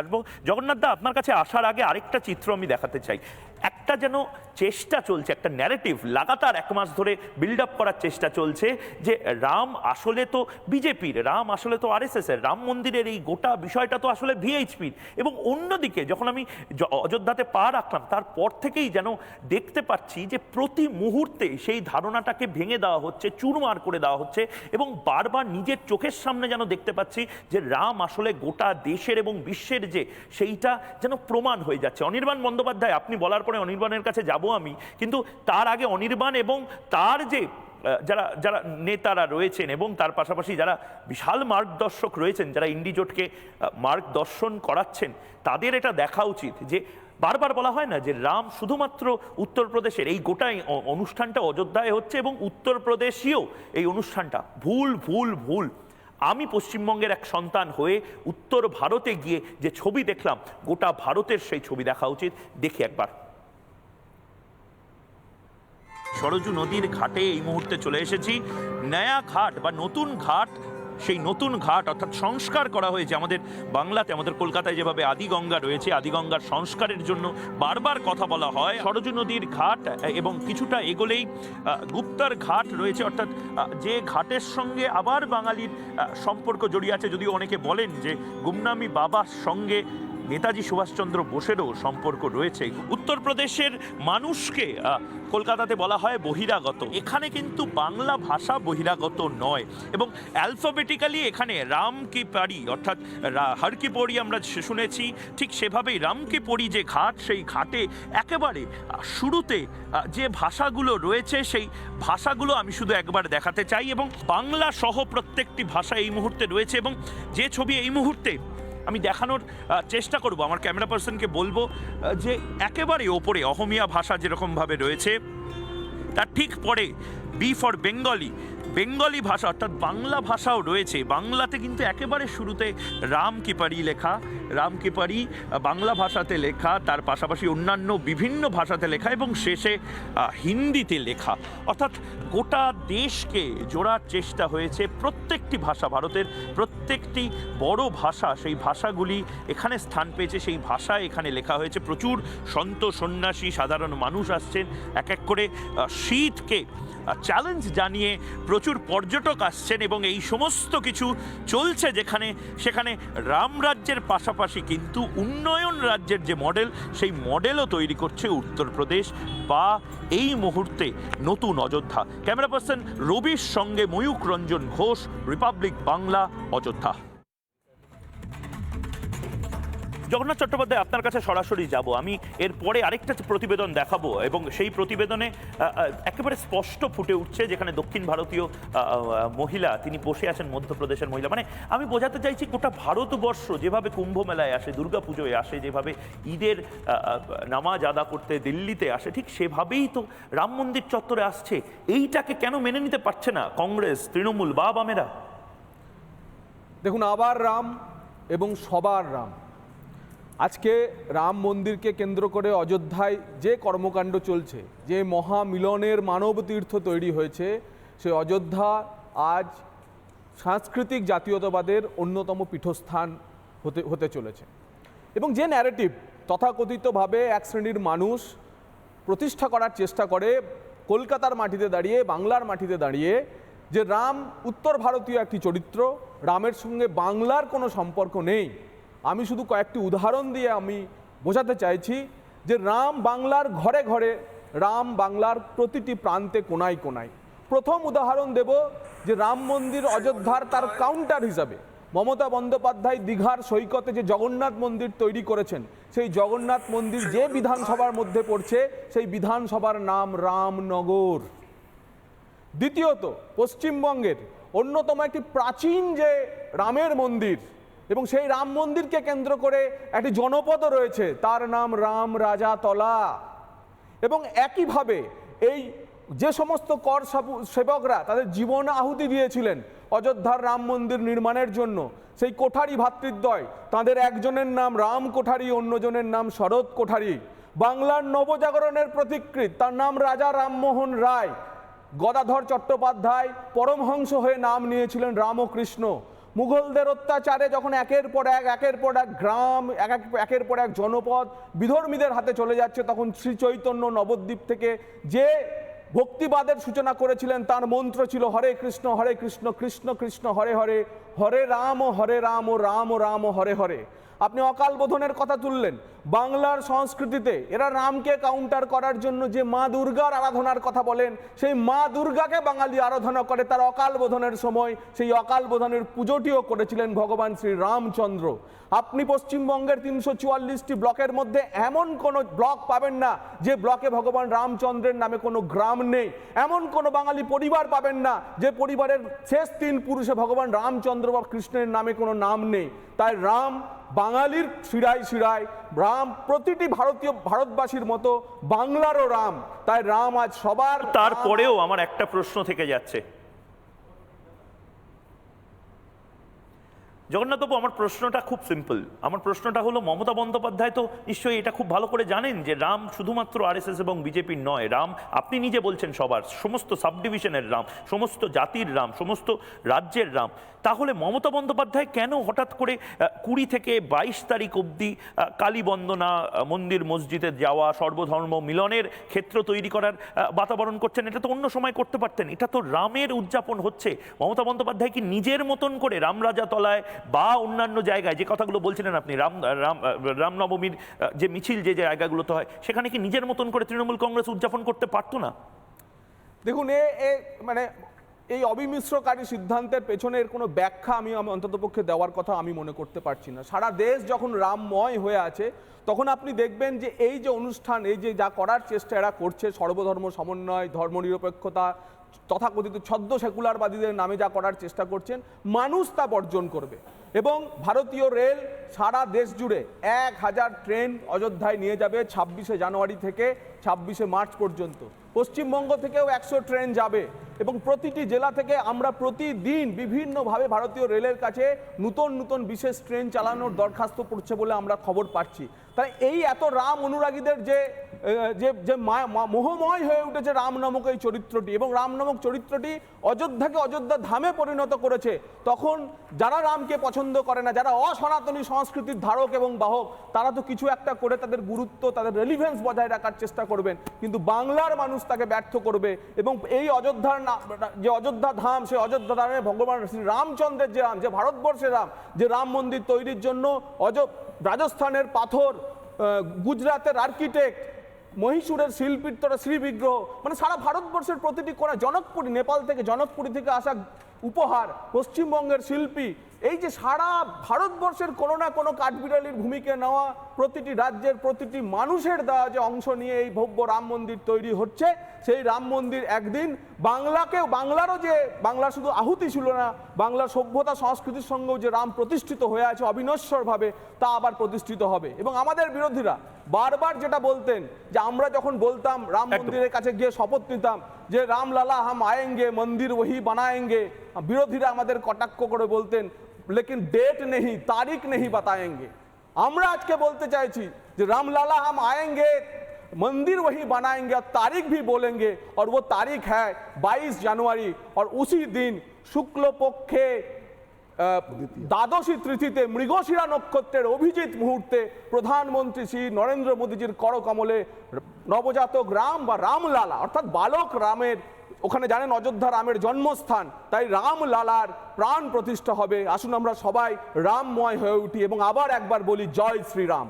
আসব জগন্নাথ দা আপনার কাছে আসার আগে আরেকটা চিত্র আমি দেখাতে চাই। একটা যেন চেষ্টা চলছে, একটা ন্যারেটিভ লাগাতার এক মাস ধরে বিল্ড আপ করার চেষ্টা চলছে যে রাম আসলে তো বিজেপির, রাম আসলে তো আরএসএস এর, রাম মন্দিরের এই গোটা বিষয়টা তো আসলে ভিএইচপির এবং অন্যদিকে যখন আমি অযোধ্যাতে পা রাখলাম, তারপর থেকেই যেন দেখতে পাচ্ছি যে প্রতি মুহূর্তে সেই ধারণাটাকে ভেঙে দেওয়া হচ্ছে, চুরমার করে দেওয়া হচ্ছে এবং বারবার নিজের চোখের সামনে যেন দেখতে পাচ্ছি যে রাম আসলে গোটা দেশের এবং বিশ্বের যে সেইটা যেন প্রমাণ হয়ে যাচ্ছে। অনির্বাণ বন্দ্যোপাধ্যায়, আপনি বলার অনির্বাণের কাছে যাব আমি। কিন্তু তার আগে অনির্বাণ এবং তার যে যারা যারা নেতারা রয়েছেন এবং তার পাশাপাশি যারা বিশাল মার্গদর্শক রয়েছেন, যারা ইন্ডিজোটকে মার্গদর্শন করাচ্ছেন, তাদের এটা দেখা উচিত যে, বারবার বলা হয় না যে রাম শুধুমাত্র উত্তরপ্রদেশের এই গোটাই অনুষ্ঠানটা অযোধ্যায় হচ্ছে এবং উত্তরপ্রদেশীয় এই অনুষ্ঠানটা ভুল ভুল ভুল। আমি পশ্চিমবঙ্গের এক সন্তান হয়ে উত্তর ভারতে গিয়ে যে ছবি দেখলাম, গোটা ভারতের সেই ছবি দেখা উচিত। দেখি একবার। সরজু নদীর ঘাটে এই মুহূর্তে চলে এসেছি। নয়া ঘাট বা নতুন ঘাট, সেই নতুন ঘাট অর্থাৎ সংস্কার করা হয়েছে আমাদের বাংলাতে। আমাদের কলকাতায় যেভাবে আদিগঙ্গা রয়েছে, আদিগঙ্গার সংস্কারের জন্য বারবার কথা বলা হয়। সরজু নদীর ঘাট এবং কিছুটা এগোলেই গুপ্তার ঘাট রয়েছে। অর্থাৎ যে ঘাটের সঙ্গে আবার বাঙালির সম্পর্ক জড়িয়ে আছে। যদিও অনেকে বলেন যে গুমনামি বাবার সঙ্গে নেতাজি সুভাষচন্দ্র বোসেরও সম্পর্ক রয়েছে। উত্তরপ্রদেশের মানুষকে কলকাতাতে বলা হয় বহিরাগত। এখানে কিন্তু বাংলা ভাষা বহিরাগত নয় এবং অ্যালফাবেটিক্যালি এখানে রাম কি পারি, অর্থাৎ হর কি পড়ি আমরা শুনেছি, ঠিক সেভাবেই রাম কি পড়ি যে ঘাট, সেই ঘাটে একেবারে শুরুতে যে ভাষাগুলো রয়েছে সেই ভাষাগুলো আমি শুধু একবার দেখাতে চাই এবং বাংলা সহ প্রত্যেকটি ভাষা এই মুহূর্তে রয়েছে এবং যে ছবি এই মুহূর্তে আমি দেখানোর চেষ্টা করব, আমার ক্যামেরা পার্সনকে বলব যে একেবারে ওপরে অহমিয়া ভাষা যেরকমভাবে রয়েছে, তার ঠিক পরে বি ফর বেঙ্গলি বেঙ্গলি ভাষা অর্থাৎ বাংলা ভাষাও রয়েছে। বাংলাতে কিন্তু একেবারে শুরুতে রাম কিপারি লেখা, রাম কিপারি বাংলা ভাষাতে লেখা, তার পাশাপাশি অন্যান্য বিভিন্ন ভাষাতে লেখা এবং শেষে হিন্দিতে লেখা। অর্থাৎ গোটা দেশকে জোড়ার চেষ্টা হয়েছে প্রত্যেকটি ভাষা ভারতের প্রত্যেকটি বড় ভাষা, সেই ভাষাগুলি এখানে স্থান পেয়েছে, সেই ভাষা এখানে লেখা হয়েছে। প্রচুর সন্ত সন্ন্যাসী, সাধারণ মানুষ আসছেন, এক এক করে শীতকে চ্যালেঞ্জ জানিয়ে প্রচুর পর্যটক আসছেন এবং এই সমস্ত কিছু চলছে যেখানে, সেখানে রাম রাজ্যের পাশাপাশি কিন্তু উন্নয়ন রাজ্যের যে মডেল সেই মডেলও তৈরি করছে উত্তরপ্রদেশ বা এই মুহূর্তে নতুন অযোধ্যা। ক্যামেরা পার্সন রবির সঙ্গে ময়ূক রঞ্জন ঘোষ রিপাবলিক বাংলা অযোধ্যা। জগন্নাথ চট্টোপাধ্যায়, আপনার কাছে সরাসরি যাব। আমি এরপরে আরেকটা প্রতিবেদন দেখাবো এবং সেই প্রতিবেদনে একেবারে স্পষ্ট ফুটে উঠছে যেখানে দক্ষিণ ভারতীয় মহিলা, তিনি বসে আছেন মধ্যপ্রদেশের মহিলা। মানে আমি বোঝাতে চাইছি গোটা ভারতবর্ষ যেভাবে কুম্ভ মেলায় আসে দুর্গা পুজোয় আসে, যেভাবে ঈদের নামাজ আদা করতে দিল্লিতে আসে, ঠিক সেভাবেই তো রাম মন্দির চত্বরে আসছে। এইটাকে কেন মেনে নিতে পারছে না কংগ্রেস, তৃণমূল বা বামেরা দেখুন, আবার রাম এবং সবার রাম। আজকে রাম মন্দিরকে কেন্দ্র করে অযোধ্যায় যে কর্মকাণ্ড চলছে, যে মহামিলনের মানব তীর্থ তৈরি হয়েছে, সে অযোধ্যা আজ সাংস্কৃতিক জাতীয়তাবাদের অন্যতম পীঠস্থান হতে হতে চলেছে। এবং যে ন্যারেটিভ তথাকথিতভাবে এক শ্রেণির মানুষ প্রতিষ্ঠা করার চেষ্টা করে, কলকাতার মাটিতে দাঁড়িয়ে, বাংলার মাটিতে দাঁড়িয়ে, যে রাম উত্তর ভারতীয় একটি চরিত্র রামের সঙ্গে বাংলার কোনো সম্পর্ক নেই। আমি শুধু কয়েকটি উদাহরণ দিয়ে আমি বোঝাতে চাইছি যে রাম বাংলার ঘরে ঘরে, রাম বাংলার প্রতিটি প্রান্তে কোনায় কোনায়। প্রথম উদাহরণ দেব যে রাম মন্দির অযোধ্যার তার কাউন্টার হিসাবে। মমতা বন্দ্যোপাধ্যায় দীঘার সৈকতে যে জগন্নাথ মন্দির তৈরি করেছেন, সেই জগন্নাথ মন্দির যে বিধানসভার মধ্যে পড়ছে, সেই বিধানসভার নাম রামনগর। দ্বিতীয়ত, পশ্চিমবঙ্গের অন্যতম একটি প্রাচীন যে রামের মন্দির এবং সেই রাম মন্দিরকে কেন্দ্র করে একটি জনপদও রয়েছে, তার নাম রাম রাজা তলা। এবং একইভাবে এই যে সমস্ত কর সেবকরা তাদের জীবন আহুতি দিয়েছিলেন অযোধ্যার রাম মন্দির নির্মাণের জন্য, সেই কোঠারি ভাতৃদ্বয়, তাদের একজনের নাম রাম কোঠারি, অন্যজনের নাম শরৎ কোঠারি। বাংলার নবজাগরণের প্রতিকৃত, তার নাম রাজা রামমোহন রায়। গদাধর চট্টোপাধ্যায় পরমহংস হয়ে নাম নিয়েছিলেন রামকৃষ্ণ। মুঘলদের অত্যাচারে যখন একের পর এক, একের পর এক গ্রাম, এক, এক- একের পর এক জনপদ বিধর্মীদের হাতে চলে যাচ্ছে, তখন শ্রী চৈতন্য নবদ্বীপ থেকে যে ভক্তিবাদের সূচনা করেছিলেন, তার মন্ত্র ছিল হরে কৃষ্ণ হরে কৃষ্ণ কৃষ্ণ কৃষ্ণ, হরে হরে হরে রাম হরে রাম রাম রাম, হরে হরে। আপনি অকাল বোধনের কথা তুললেন। বাংলার সংস্কৃতিতে এরা রামকে কাউন্টার করার জন্য যে মা দুর্গার আরাধনার কথা বলেন, সেই মা দুর্গাকে বাঙালি আরাধনা করে তার অকাল বোধনের সময় সেই অকাল বোধনের পুজোটিও করেছিলেন ভগবান শ্রী রামচন্দ্র। আপনি পশ্চিমবঙ্গের তিনশো চুয়াল্লিশটি ব্লকের মধ্যে এমন কোনো ব্লক পাবেন না যে ব্লকে ভগবান রামচন্দ্রের নামে কোনো গ্রাম নেই। এমন কোনো বাঙালি পরিবার পাবেন না যে পরিবারের শেষ তিন পুরুষে ভগবান রামচন্দ্র বা কৃষ্ণের নামে কোনো নাম নেই। তাই রাম বাঙালির শিরায় শিরায় রাম প্রতিটি ভারতীয় ভারতবাসীর মতো বাংলারও রাম। তাই রাম আজ সবার তারপরেও আমার একটা প্রশ্ন থেকে যাচ্ছে। জগন্নাথবাবু আমার প্রশ্নটা খুব সিম্পল আমার প্রশ্নটা হলো মমতা বন্দ্যোপাধ্যায় তো নিশ্চয়ই এটা খুব ভালো করে জানেন যে রাম শুধুমাত্র আরএসএস এবং বিজেপির নয়। রাম আপনি নিজে বলছেন সবার সমস্ত সাব ডিভিশনের রাম সমস্ত জাতির রাম সমস্ত রাজ্যের রাম। তাহলে মমতা বন্দ্যোপাধ্যায় কেন হঠাৎ করে কুড়ি থেকে বাইশ তারিখ অবধি আহ, কালী বন্দনা মন্দির মসজিদে যাওয়া সর্বধর্ম মিলনের ক্ষেত্র তৈরি করার বাতাবরণ করছেন এটা তো অন্য সময় করতে পারতেন। এটা তো রামের উদযাপন হচ্ছে। মমতা বন্দ্যোপাধ্যায় কি নিজের মতন করে রামরাজা তলায় বা অন্যান্য জায়গায় যে কথাগুলো বলছিলেন আপনি, রাম রাম, রামনবমীর যে মিছিল যে জায়গাগুলোতে হয়, সেখানে কি নিজের মতন করে তৃণমূল কংগ্রেস উদযাপন করতে পারতো না? দেখুন, এ মানে এই অবিমিশ্রকারী সিদ্ধান্তের পেছনের কোনো ব্যাখ্যা আমি আমি অন্ততপক্ষে দেওয়ার কথা আমি মনে করতে পারছি না। সারা দেশ যখন রামময় হয়ে আছে, তখন আপনি দেখবেন যে এই যে অনুষ্ঠান, এই যে যা করার চেষ্টা এরা করছে, সর্বধর্ম সমন্বয়, ধর্মনিরপেক্ষতা তথাকথিত ছদ্ম সেকুলারবাদীদের নামে যা করার চেষ্টা করছেন, মানুষ তা বর্জন করবে। এবং ভারতীয় রেল সারা দেশ জুড়ে এক হাজার ট্রেন অযোধ্যায় নিয়ে যাবে ছাব্বিশে জানুয়ারি থেকে ছাব্বিশে মার্চ পর্যন্ত। পশ্চিমবঙ্গ থেকেও একশো ট্রেন যাবে এবং প্রতিটি জেলা থেকে আমরা প্রতিদিন বিভিন্নভাবে ভারতীয় রেলের কাছে নতুন নতুন বিশেষ ট্রেন চালানোর দরখাস্ত পড়ছে বলে আমরা খবর পাচ্ছি। তাই এই এত রাম অনুরাগীদের যে যে যে মোহময় হয়ে উঠেছে রাম নামক এই চরিত্রটি এবং রাম নামক চরিত্রটি অযোধ্যাকে অযোধ্যা ধামে পরিণত করেছে, তখন যারা রামকে পছন্দ করে না, যারা অসনাতনী সংস্কৃতির ধারক এবং বাহক, তারা তো কিছু একটা করে তাদের গুরুত্ব, তাদের রেলিভেন্স বজায় রাখার চেষ্টা করবেন। কিন্তু বাংলার মানুষ তাকে ব্যর্থ করবে এবং এই অযোধ্যার যে অযোধ্যা ধাম, সেই অযোধ্যা ধামে ভগবান শ্রী রামচন্দ্রের যে রাম, যে ভারতবর্ষের রাম, যে রাম মন্দির তৈরির জন্য অজ রাজস্থানের পাথর গুজরাতের আর্কিটেক্ট মহীশূরের শিল্পীর তোরা শ্রীবিগ্রহ মানে সারা ভারতবর্ষের প্রতিটি করা জনকপুরী, নেপাল থেকে জনকপুরী থেকে আসা উপহার, পশ্চিমবঙ্গের শিল্পী এই যে সারা ভারতবর্ষের কোনো না কোনো কাঠবিড়ালির ভূমিকা নেওয়া প্রতিটি রাজ্যের প্রতিটি মানুষের দেওয়া যে অংশ নিয়ে এই ভব্য রাম মন্দির তৈরি হচ্ছে সেই রাম মন্দির একদিন বাংলাকেও বাংলারও যে বাংলা শুধু আহুতি ছিল না বাংলার সভ্যতা সংস্কৃতির সঙ্গেও যে রাম প্রতিষ্ঠিত হয়ে আছে অবিনশ্বরভাবে তা আবার প্রতিষ্ঠিত হবে। এবং আমাদের বিরোধীরা বারবার যেটা বলতেন যে আমরা যখন বলতাম রাম মন্দিরের কাছে গিয়ে শপথ নিতাম যে রামলালা হাম আয়েঙ্গে মন্দির ওহি বানায়েঙ্গে বিরোধীরা আমাদের কটাক্ষ করে বলতেন লেকিন ডেট নেই তারিখ নেই বাতায়েঙ্গে আমরা আজকে বলতে চাইছি যে रामलाला हम आएंगे मंदिर वही बनाएंगे और तारीख भी बोलेंगे और वो तारीख है 22 जनवरी और उसी दिन शुक्ल पक्षे আহ, দ্বাদশী তিথিতে মৃগশিরা নক্ষত্রের অভিজিৎ মুহূর্তে প্রধানমন্ত্রী শ্রী নরেন্দ্র মোদীজির করকমলে নবজাতক রাম বা রামলালা অর্থাৎ বালক রামের ওখানে জানেন অযোধ্যা রামের জন্মস্থান, তাই রাম লালার প্রাণ প্রতিষ্ঠা হবে। আসুন আমরা সবাই রামময় হয়ে উঠি এবং আবার একবার বলি জয় শ্রীরাম।